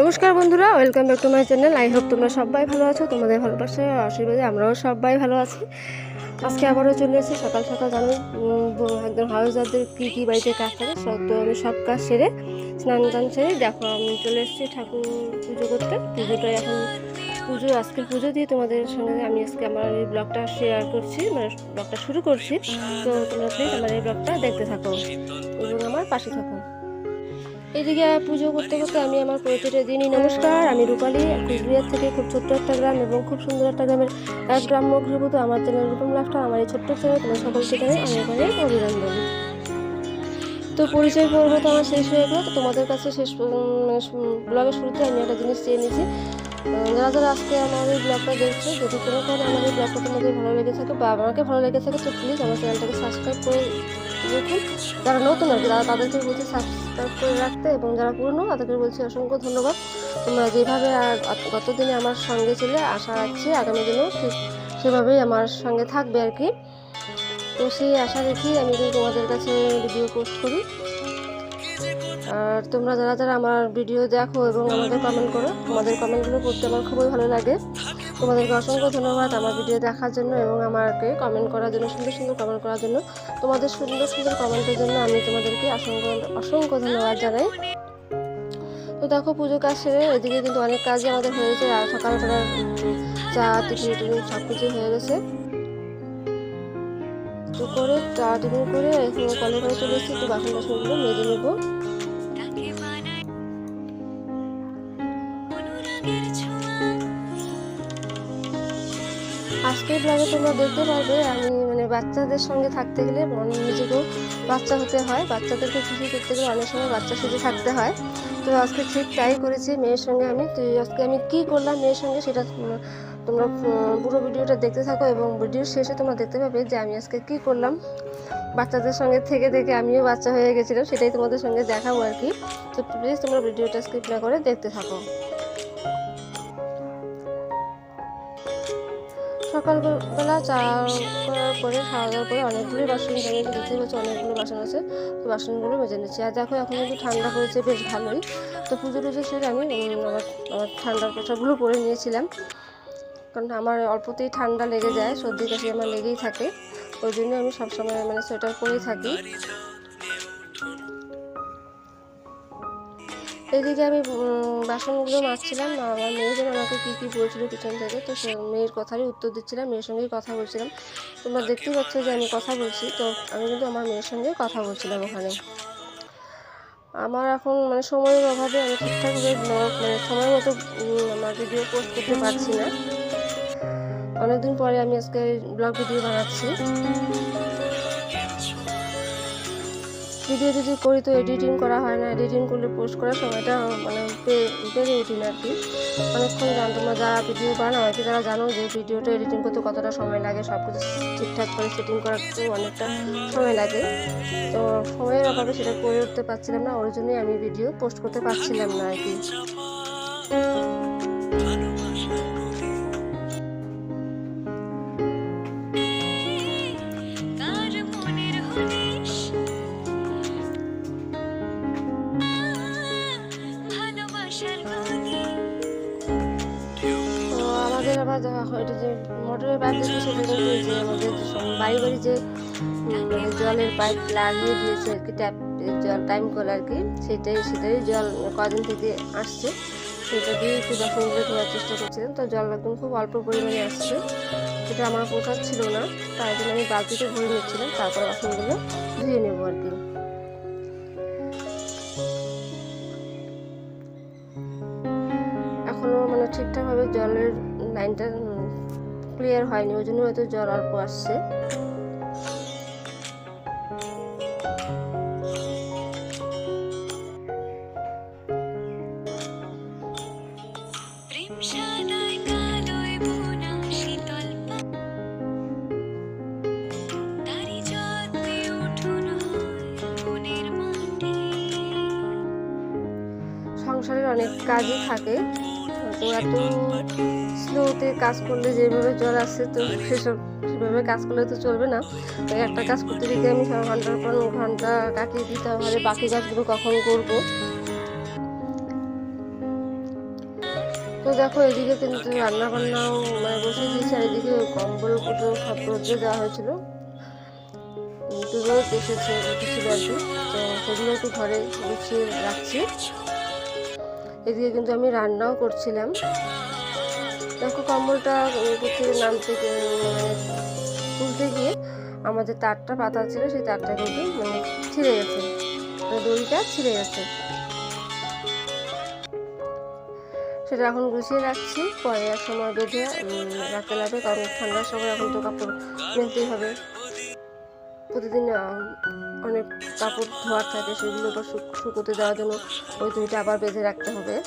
নমস্কার বন্ধুরা welcome back to my channel I hope তোমরা সবাই ভালো আছো, তোমাদের ভালোবাসা আশীর্বাদে আমরাও সবাই ভালো আছি। আজকে আবারও চলে এসেছি সকাল সকাল জানো একদম হাউজারদের কী কী বাড়িতে কাজ থাকে সব তো আমি সব কাজ সেরে, স্নান টান সেরে, দেখো আমি চলে এসেছি ঠাকুর পুজো করতে। পুজোটাই এখন পুজো, আজকের পুজো দিয়ে তোমাদের সঙ্গে আমি আজকে আমার এই ব্লগটা শেয়ার করছি মানে ব্লগটা শুরু করছি। তো তোমরা প্লিজ আমার এই ব্লগটা দেখতে থাকো এবং আমার পাশে থাকো। এদিকে পুজো করতে করতে আমি আমার প্রতিটা দিনই নমস্কার। আমি রূপালী, কুচবিহার থেকে খুব ছোট্ট একটা গ্রাম এবং খুব সুন্দর একটা গ্রামের এক গ্রাম্য গৃহবধূ। আমার চ্যানেল রূপম লাভটা আমার এই ছোট্ট চ্যানেল। তোমার সকলকে আমি এখানে অভিনন্দন। তো পরিচয় পর্ব তো আমার শেষ হয়ে গেলো। তো তোমাদের কাছে শেষ পর্যন্ত মানে ব্লগের শুরুতে আমি একটা জিনিস চেয়ে নিয়েছি। যারা যারা আজকে আমার এই ব্লগটা দেখছ। যদি কোনো কারণে আমার এই ব্লগটা তোমাদের ভালো লেগে থাকে বা আমাকে ভালো লেগে থাকে, তো প্লিজ আমার চ্যানেলটাকে সাবস্ক্রাইব করে রাখুন যারা নতুন আর তারা তাদেরকে বলছি সাবস্ক্রাইব করে রাখতে এবং যারা পুরনো, তাদেরকে বলছি অসংখ্য ধন্যবাদ। তোমরা যেভাবে আর গত দিনে আমার সঙ্গে ছিলে, আশা রাখছি আগামী দিনেও ঠিক সেভাবেই আমার সঙ্গে থাকবে আর কি। তো সেই আশা রেখেই আমি তোমাদের কাছে ভিডিও পোস্ট করি আর তোমরা যারা যারা আমার ভিডিও দেখো এবং আমাদের কমেন্ট করো, তোমাদের কমেন্টগুলো পড়তে আমার খুবই ভালো লাগে। তোমাদেরকে অসংখ্য ধন্যবাদ আমার ভিডিও দেখার জন্য এবং আমাকে কমেন্ট করার জন্য, সুন্দর সুন্দর কমেন্ট করার জন্য। তোমাদের সুন্দর সুন্দর কমেন্টের জন্য আমি তোমাদেরকে অসংখ্য অসংখ্য ধন্যবাদ জানাই। তো দেখো, পুজো কাজ সেরে এদিকে কিন্তু অনেক কাজই আমাদের হয়েছে, আর সকালবেলা চা, টিফিন টিফিন সব কিছু হয়ে গেছে। তো করে চা, টিফিন করে এখন কলের ঘরে চলে এসেছি একটু বাসন টাসনগুলো মেজে নেব। আজকের ব্লগে তোমরা দেখতে পারবে, আমি মানে বাচ্চাদের সঙ্গে থাকতে গেলে আমি নিজেকেও বাচ্চা হতে হয়, বাচ্চাদেরকে খুশি করতে গেলে অনেক সময় বাচ্চা সেজে থাকতে হয়। তো আজকে ঠিক তাই করেছি মেয়ের সঙ্গে আমি। তো আজকে আমি কি করলাম মেয়ের সঙ্গে সেটা তোমরা তোমরা পুরো ভিডিওটা দেখতে থাকো এবং ভিডিওর শেষে তোমরা দেখতে পাবে যে আমি আজকে কি করলাম। বাচ্চাদের সঙ্গে থেকে থেকে আমিও বাচ্চা হয়ে গেছিলাম, সেটাই তোমাদের সঙ্গে দেখাবো আর কি। তো প্লিজ তোমরা ভিডিওটা স্কিপ না করে দেখতে থাকো। সকালবেলা চা করার পরে খাওয়া দাওয়ার পরে অনেকগুলো বাসন জমে দেখতে পাচ্ছি অনেকগুলো বাসন আছে, তো বাসনগুলো মেজে নিচ্ছি। আর দেখো, এখন একটু ঠান্ডা পড়েছে বেশ ভালোই। তো পুজো টুজো সেরে আমি আমার আমার ঠান্ডার পোশাকগুলো পরে নিয়েছিলাম। কারণ আমার অল্পতেই ঠান্ডা লেগে যায়, সর্দি কাশি আমার লেগেই থাকে। ওই জন্য আমি সবসময় মানে সোয়েটার পরেই থাকি। এদিকে আমি বাসনগুলো মাজছিলাম আমার মেয়ে যেন আমাকে কী কী বলছিল পিছন থেকে, তো সে মেয়ের কথারই উত্তর দিচ্ছিলাম, মেয়ের সঙ্গেই কথা বলছিলাম। তোমরা দেখতে পাচ্ছ যে আমি কথা বলছি, তো আমি কিন্তু আমার মেয়ের সঙ্গে কথা বলছিলাম ওখানে। আমার এখন মানে সময়ের অভাবে আমি ঠিকঠাকভাবে মানে সময় মতো আমার ভিডিও পোস্ট করতে পারছি না। অনেকদিন পরে আমি আজকে ব্লগ ভিডিও বানাচ্ছি। ভিডিও যদি করি তো এডিটিং করা হয় না এডিটিং করলে পোস্ট করার সময়টা মানে পেরে উঠি না আর কি। অনেকক্ষণ জানো তোমরা যারা ভিডিও বানাও আর কি তারা জানো যে ভিডিওটা এডিটিং করতে কতটা সময় লাগে সব কিছু ঠিকঠাক করে সেটিং করাতেও অনেকটা সময় লাগে। তো সময়ের অভাবে সেটা করে উঠতে পারছিলাম না, ওই জন্যই আমি ভিডিও পোস্ট করতে পারছিলাম না আর কি। আমাদের আবার এটা যে মোটরের পাইপ সেটা যে আমাদের বাড়ি বাড়ি যে জলের পাইপ লাগিয়ে দিয়েছে আর কি, ট্যাপ, জল টাইম করে আর কি, সেটাই সেটাই জল কদিন থেকে আসছে। সেটা দিয়ে একটু বাসনগুলো ধোয়ার চেষ্টা করছিলাম, তো জল একদম খুব অল্প পরিমাণে আসছে। সেটা আমার পোষার ছিল না, তাই জন্য আমি বালতিতে ভরে নিচ্ছিলাম, তারপরে বাসনগুলো ধুয়ে নেব আর কি। এখনও মানে ঠিকঠাকভাবে জলের লাইনটা ক্লিয়ার হয়নি ওই জন্য হয়তো জ্বর অল্প আসছে। কাজই থাকে। তো এত স্লোতে কাজ করলে যেভাবে জল আসছে তো সেসব সেভাবে কাজ করলে তো চলবে না। তো একটা কাজ করতে গিয়ে আমি ঘণ্টার পর ঘণ্টা কাটিয়ে দিতে হবে বাকি কাজগুলো কখন করব? তো দেখো, এদিকে কিন্তু রান্না বান্নাও মানে বসে দিয়েছে আর এদিকে কম্বল কুটো সব রোদ্রে দেওয়া হয়েছিল। এসেছে, উঠেছিল আর তো সেগুলো একটু ঘরে গুছিয়ে রাখছি। এদিকে কিন্তু আমি রান্নাও করছিলাম। দেখো কম্বলটা থেকে নামতে তুলতে গিয়ে আমাদের তারটা পাতা ছিল, সেই তারটা কিন্তু মানে ছিঁড়ে গেছে। মানে দড়িটা ছিঁড়ে গেছে। সেটা এখন গুছিয়ে রাখছি। পরে এক সময় বেঁধে রাখতে লাগবে কারণ ঠান্ডার সময় এখন তো কাপড় মেলতেই হবে। প্রতিদিন অনেক কাপড় ধোয়ার থাকে, সেগুলো আবার শুক- শুকোতে দেওয়ার জন্য ওই দড়িটা আবার বেঁধে রাখতে হবে।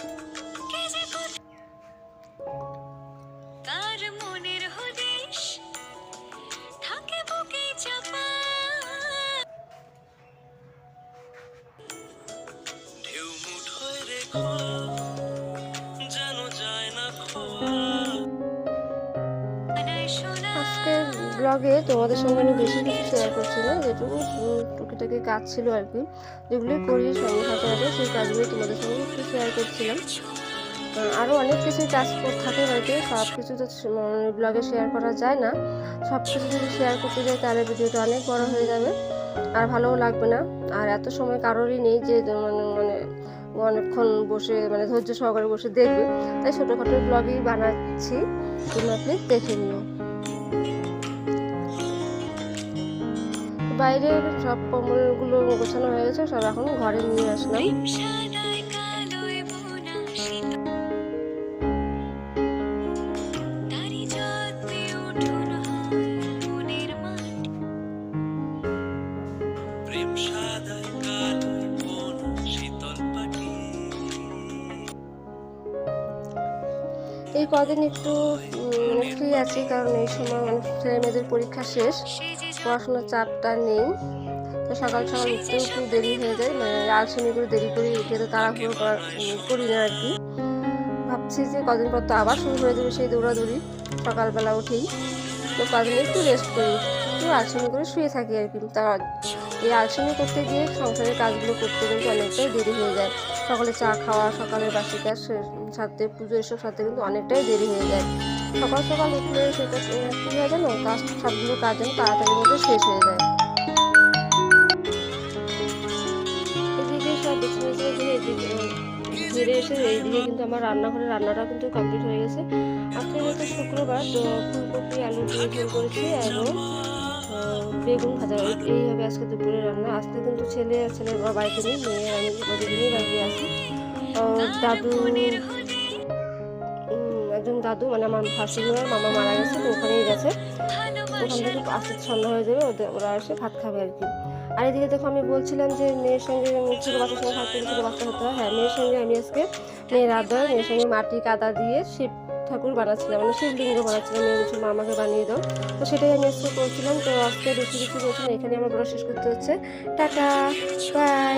কার আজকের ব্লগে তোমাদের সঙ্গে আমি বেশি কিছু শেয়ার করছি না, যেটুকু টুকিটাকি কাজ ছিল আর কি যেগুলি করি সঙ্গে সাথে সেই কাজগুলি তোমাদের সঙ্গে একটু শেয়ার করছিলাম। আরও অনেক কিছু কাজ থাকে বাড়িতে সব কিছু তো ব্লগে শেয়ার করা যায় না। সব কিছু যদি শেয়ার করতে যাই তাহলে ভিডিওটা অনেক বড় হয়ে যাবে, আর ভালোও লাগবে না। আর এত সময় কারোরই নেই যে মানে মানে অনেকক্ষণ বসে মানে ধৈর্য সহকারে বসে দেখবে। তাই ছোটোখাটো ব্লগই বানাচ্ছি। তোমরা প্লিজ দেখে নিও। বাইরে সব কম্বলগুলো গোছানো হয়ে গেছে, সব এখন ঘরে নিয়ে আসলাম। এই কদিন একটু ফ্রি আছি, কারণ এই সময় মানে ছেলে মেয়েদের পরীক্ষা শেষ। পড়াশোনার চাপটা নেই। তো সকাল সকাল উঠতেও একটু দেরি হয়ে যায় মানে আলসেমি করে দেরি করে উঠে তো তাড়াহুড়ো করি না আর কি। ভাবছি যে কদিন পর তো আবার শুরু হয়ে যাবে সেই দৌড়াদৌড়ি। সকালবেলা উঠেই তো কদিন একটু রেস্ট করি, একটু আলসেমি করে শুয়ে থাকি আর কি। তা এই আলসেমি করতে গিয়ে সংসারের কাজগুলো করতে কিন্তু অনেকটাই দেরি হয়ে যায়। সকালে চা খাওয়া, সকালের বাসি কাজ সাথে পুজো এসব সাথে কিন্তু অনেকটাই দেরি হয়ে যায়। সকাল সকাল উঠলে সেটা কী হয় জানো? কাজ, সবগুলো কাজ যেন তাড়াতাড়ির মধ্যে শেষ হয়ে যায়। এদিকে সব এসে এইদিকে কিন্তু আমার রান্নাঘরে রান্নাটা কিন্তু কমপ্লিট হয়ে গেছে। আজকে যেহেতু শুক্রবার, তো ফুলকপি, আলু দিয়ে ঝোল করেছি এবং বেগুন ভাজা। এই- এই হবে আজকে দুপুরে রান্না। আজকে কিন্তু ছেলে ছেলের বাড়িতে নেই, মেয়ে আমি দুজনেই বাড়িতে আছি। দাদু দাদু মানে আমার শাশুড়িমার মামা মারা গেছে, তো ওখানেই গেছে। ওখান থেকে আসতে সন্ধ্যা হয়ে যাবে ওদের ওরা এসে ভাত খাবে আর কি। আর এদিকে দেখো আমি বলছিলাম যে মেয়ের সঙ্গে ছোটো বাচ্চার সঙ্গে থাকতে ছোটো বাচ্চা হতে হয়। হ্যাঁ মেয়ের সঙ্গে আমি আজকে মেয়ের আদর, মেয়ের সঙ্গে মাটি কাদা দিয়ে শিব ঠাকুর বানাচ্ছিলাম মানে শিবলিঙ্গ বানাচ্ছিলাম মেয়ে বলছিল মা আমাকে বানিয়ে দাও। তো সেটাই আমি আজকে করছিলাম। তো আজকে বেশি কিছু বলছিলাম এখানে আমার বড় শেষ করতে হচ্ছে। Tata, bye.